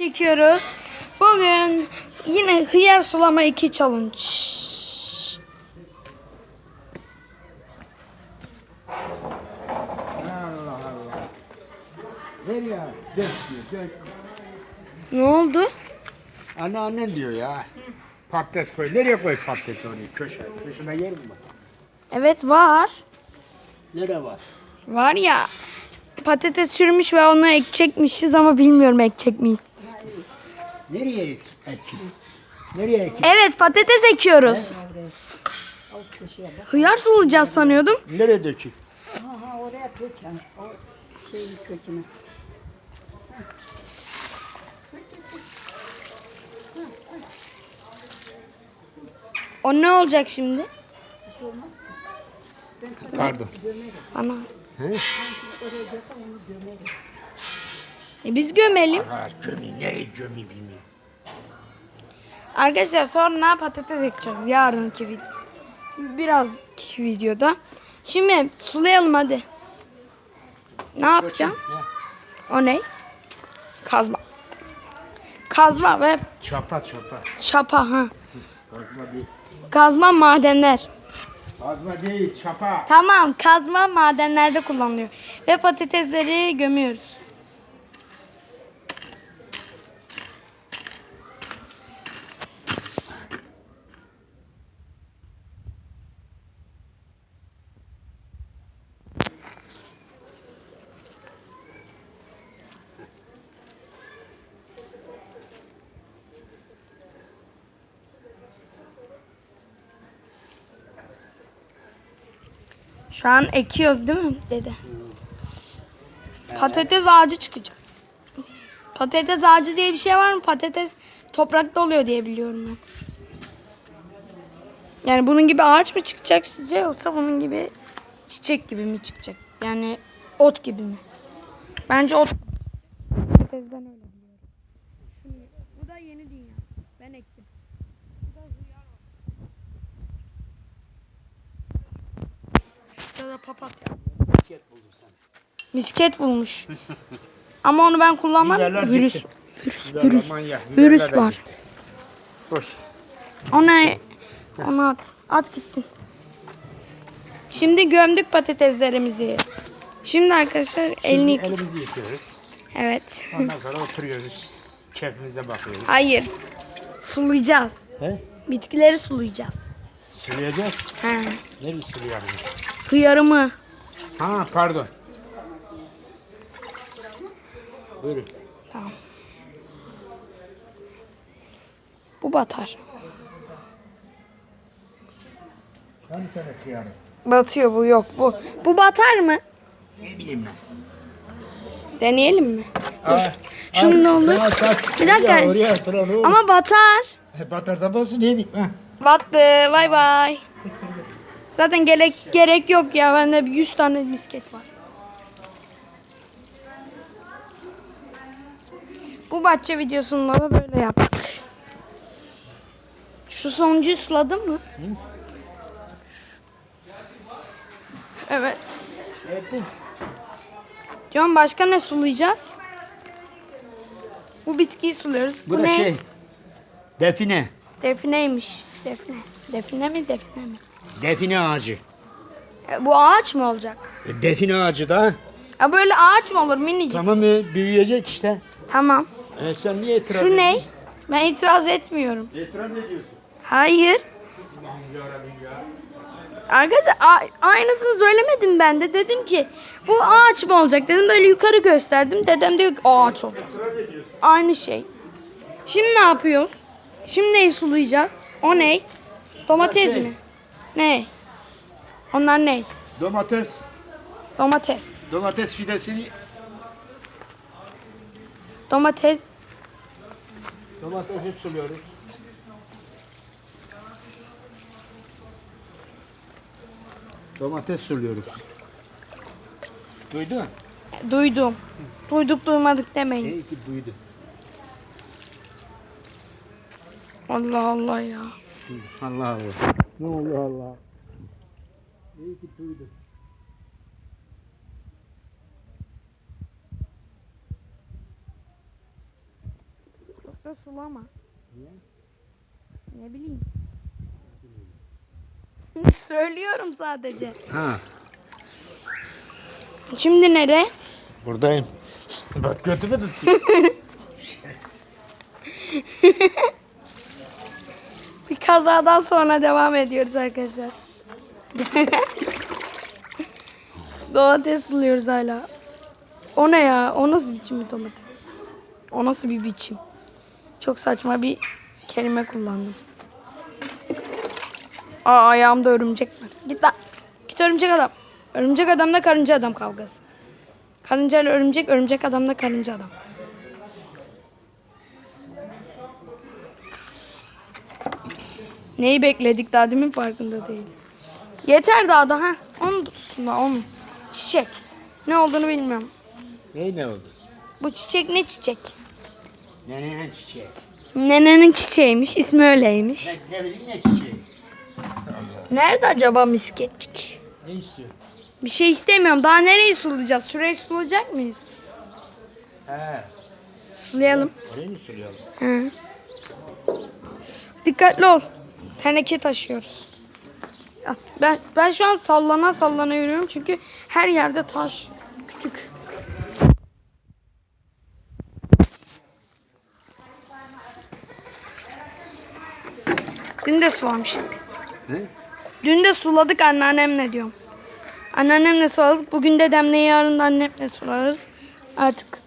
Çekiyoruz. Bugün yine hıyar sulama 2 challenge. Allah Allah. Ver ya. Dök diyor. Dök. Ne oldu? Anne annen diyor ya. Patates koy. Nereye koy patates oraya? Köşe. Köşeme yer mi var? Evet var. Yere var. Var ya patates çürümüş ve onu ekecekmişiz ama bilmiyorum ekecek miyiz. Nereye ek? Nereye ekin? Evet patates ekiyoruz. Hıyar sulayacağız sanıyordum. Nereye dökün? Ha ha oraya döken o şeyin kökünü. O ne olacak şimdi? Bir şey olmaz. Ben Pardon. gömerim. Bana. He? Ben şimdi oraya onu gömerim. E biz gömelim. Ha, gömü. Nereye gömü bilmiyorum. Arkadaşlar sonra patates ekeceğiz yarınki video. Biraz videoda. Şimdi sulayalım hadi. Ne yapacağım? O ne? Kazma. Kazma ve Çapa çapa. çapa ha. Kazma değil. Kazma madenler. Kazma değil çapa. Tamam kazma madenlerde kullanılıyor. Ve patatesleri gömüyoruz. Şu an ekiyoruz değil mi dede? Patates ağacı çıkacak. Patates ağacı diye bir şey var mı? Patates toprakta oluyor diye biliyorum ben. Yani bunun gibi ağaç mı çıkacak sizce yoksa bunun gibi çiçek gibi mi çıkacak? Yani ot gibi mi? Bence ot. Patatesden öyle biliyorum. Bu da yeni dünya. Ben ektim. Şurada da papatya. Bisiklet buldum sana. Misket bulmuş. Ama onu ben kullanmam. Biberler Virüs. gitti. Virüs. Biberler Virüs. manyak, Virüs var. gitti. Boş. Ona onu at. At gitsin. Şimdi gömdük patateslerimizi. Şimdi arkadaşlar elini Şimdi yık- elimizi yıkıyoruz. Evet. Ondan sonra oturuyoruz. Keyfimize bakıyoruz. Hayır. Sulayacağız. He? Bitkileri sulayacağız. Sulayacağız. He. Nereye sulayalım? Hıyarımı. Ha pardon. Buyurun. Tamam. Bu batar. Ben sana kıyarım. Batıyor bu yok bu. Bu batar mı? Ne bileyim ben. Deneyelim mi? Dur. Aa, Şunun ne ay, olur? sana saç- Bir dakika. Oraya, oraya otur, oğlum. Ama batar. E, Batarsa basın yedik. Ha. Battı. Bay bay. Zaten gerek gerek yok ya. Bende 100 tane misket var. Bu bahçe videosunda da böyle yaptık. Şu sonuncuyu suladın mı? Evet. Ettim. Can başka ne sulayacağız? Bu bitkiyi suluyoruz. Bu, Bu da ne? şey. Define. Defineymiş. Defne. Defne mi defne mi? Define ağacı. E, bu ağaç mı olacak? E, define ağacı da. Ya böyle ağaç mı olur minicik? Tamam mı? Büyüyecek işte. Tamam. E, sen niye itiraz Şu ne? Ben itiraz etmiyorum. İtiraz ediyorsun. Hayır. Arkadaşlar a- aynısını söylemedim ben de. Dedim ki bu ağaç mı olacak dedim. Böyle yukarı gösterdim. Dedem diyor ki ağaç olacak. Aynı şey. Şimdi ne yapıyoruz? Şimdi neyi sulayacağız? O ne? Domates mi? Ne? Onlar ne? Domates. Domates. Domates fidesini Domates. domatesi suluyoruz. Domates suluyoruz. Duydun? Duydum. Duyduk duymadık demeyin. İyi ki duydu. Allah Allah ya. Allah Allah. Ne Allah Allah. İyi ki duydu. Çok da sulama. Niye? Ne bileyim. Söylüyorum sadece. Ha. Şimdi nere? Buradayım. Bak götümü tutuyor. Bir kazadan sonra devam ediyoruz arkadaşlar. Domates suluyoruz hala. O ne ya? O nasıl biçim bir domates? O nasıl bir biçim? Çok saçma bir kelime kullandım. Aa ayağımda örümcek var. Git lan. Git örümcek adam. Örümcek adamla karınca adam kavgası. Karınca ile örümcek, örümcek adamla karınca adam. Neyi bekledik daha demin farkında değil. Yeter daha da ha. Onun da onun. Çiçek. Ne olduğunu bilmiyorum. Ney ne oldu? Bu çiçek ne çiçek? Nenenin çiçeği. Nenenin çiçeğiymiş. ismi öyleymiş. Ne, ne bileyim ne çiçeği? Nerede acaba misketçik? Ne istiyor? Bir şey istemiyorum. Daha nereyi sulayacağız? Şurayı sulayacak mıyız? He. Sulayalım. Orayı mı suluyorsun? Hı. Dikkatli ol. Teneke taşıyoruz. Ben, ben şu an sallana sallana yürüyorum çünkü her yerde taş küçük. Dün de sulamıştık. Ne? Dün de suladık anneannemle diyorum. Anneannemle suladık. Bugün dedemle yarın da annemle sularız. Artık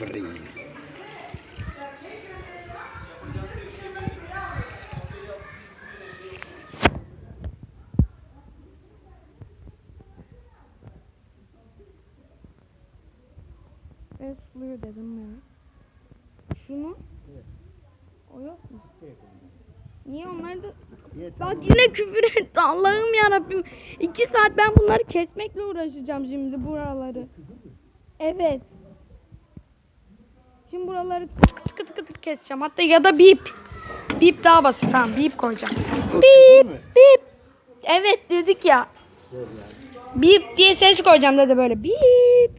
Evet suluyor dedim ya. Şunu? O yok mu? Niye onlar da... Bak yine küfür etti Allah'ım ya Rabbim. İki saat ben bunları kesmekle uğraşacağım şimdi buraları. Evet. Şimdi buraları tık tık tık tık keseceğim. Hatta ya da bip. Bip daha basit tamam bip koyacağım. Bip bip. Evet dedik ya. Bip diye ses koyacağım dedi böyle. Bip.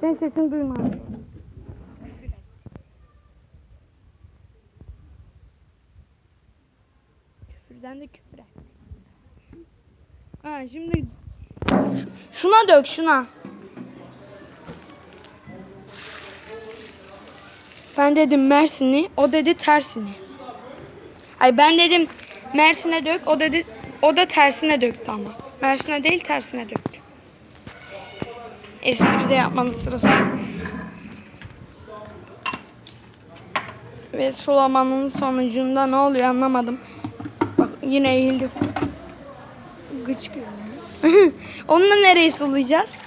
Sen sesini duymadım. Küfürden de küfüre. Ha şimdi şuna dök şuna. Ben dedim Mersin'i, o dedi tersini. Ay ben dedim Mersin'e dök, o dedi o da tersine döktü ama. Mersin'e değil tersine döktü. Espri de yapmanın sırası. Ve sulamanın sonucunda ne oluyor anlamadım. Bak yine eğildim. Gıç görünüyor. Onunla nereyi sulayacağız?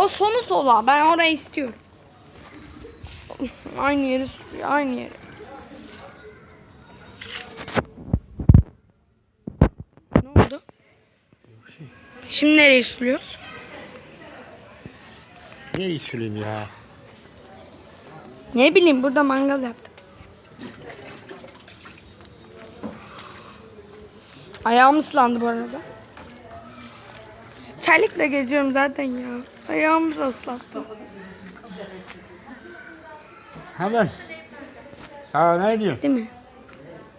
O sonu sola. Ben orayı istiyorum. Aynı yeri. Aynı yeri. Ne oldu? Şimdi nereyi suluyoruz? Ne istiyorsun ya? Ne bileyim burada mangal yaptık. Ayağım ıslandı bu arada. Terlikle geziyorum zaten ya. Ayağımı da ıslattı. Hemen. Ol, ne diyorsun? Değil mi?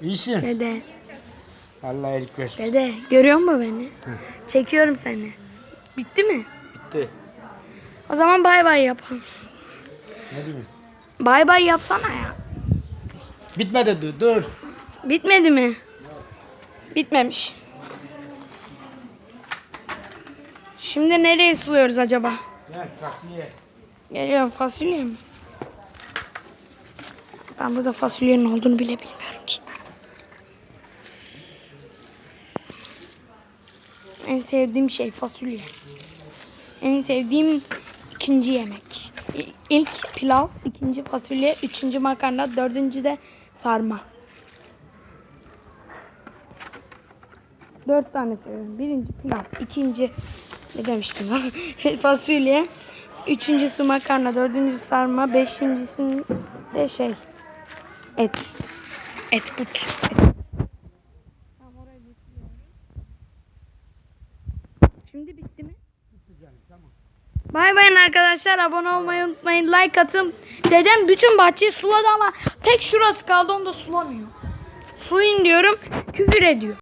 İyisin. Dede. Allah iyilik versin. Dede görüyor musun beni? Çekiyorum seni. Bitti mi? Bitti. O zaman bay bay yapalım. Ne diyeyim? Bay bay yapsana ya. Bitmedi. Dur. Bitmedi mi? Bitmemiş. Şimdi nereye suluyoruz acaba? Gel taksiye. Geliyorum fasulye mi? Ben burada fasulyenin olduğunu bile bilmiyorum ki. En sevdiğim şey fasulye. En sevdiğim ikinci yemek. İlk pilav, ikinci fasulye, üçüncü makarna, dördüncü de sarma. Dört tane seviyorum. Birinci pilav, ikinci ne demiştim lan? fasulye, Üçüncüsü makarna, dördüncüsü sarma, beşincisinde şey et. Et but. Şimdi bitti mi? Bay bayın arkadaşlar. Abone olmayı unutmayın. Like atın. Dedem bütün bahçeyi suladı ama tek şurası kaldı onu da sulamıyor. Suyun diyorum küfür ediyor.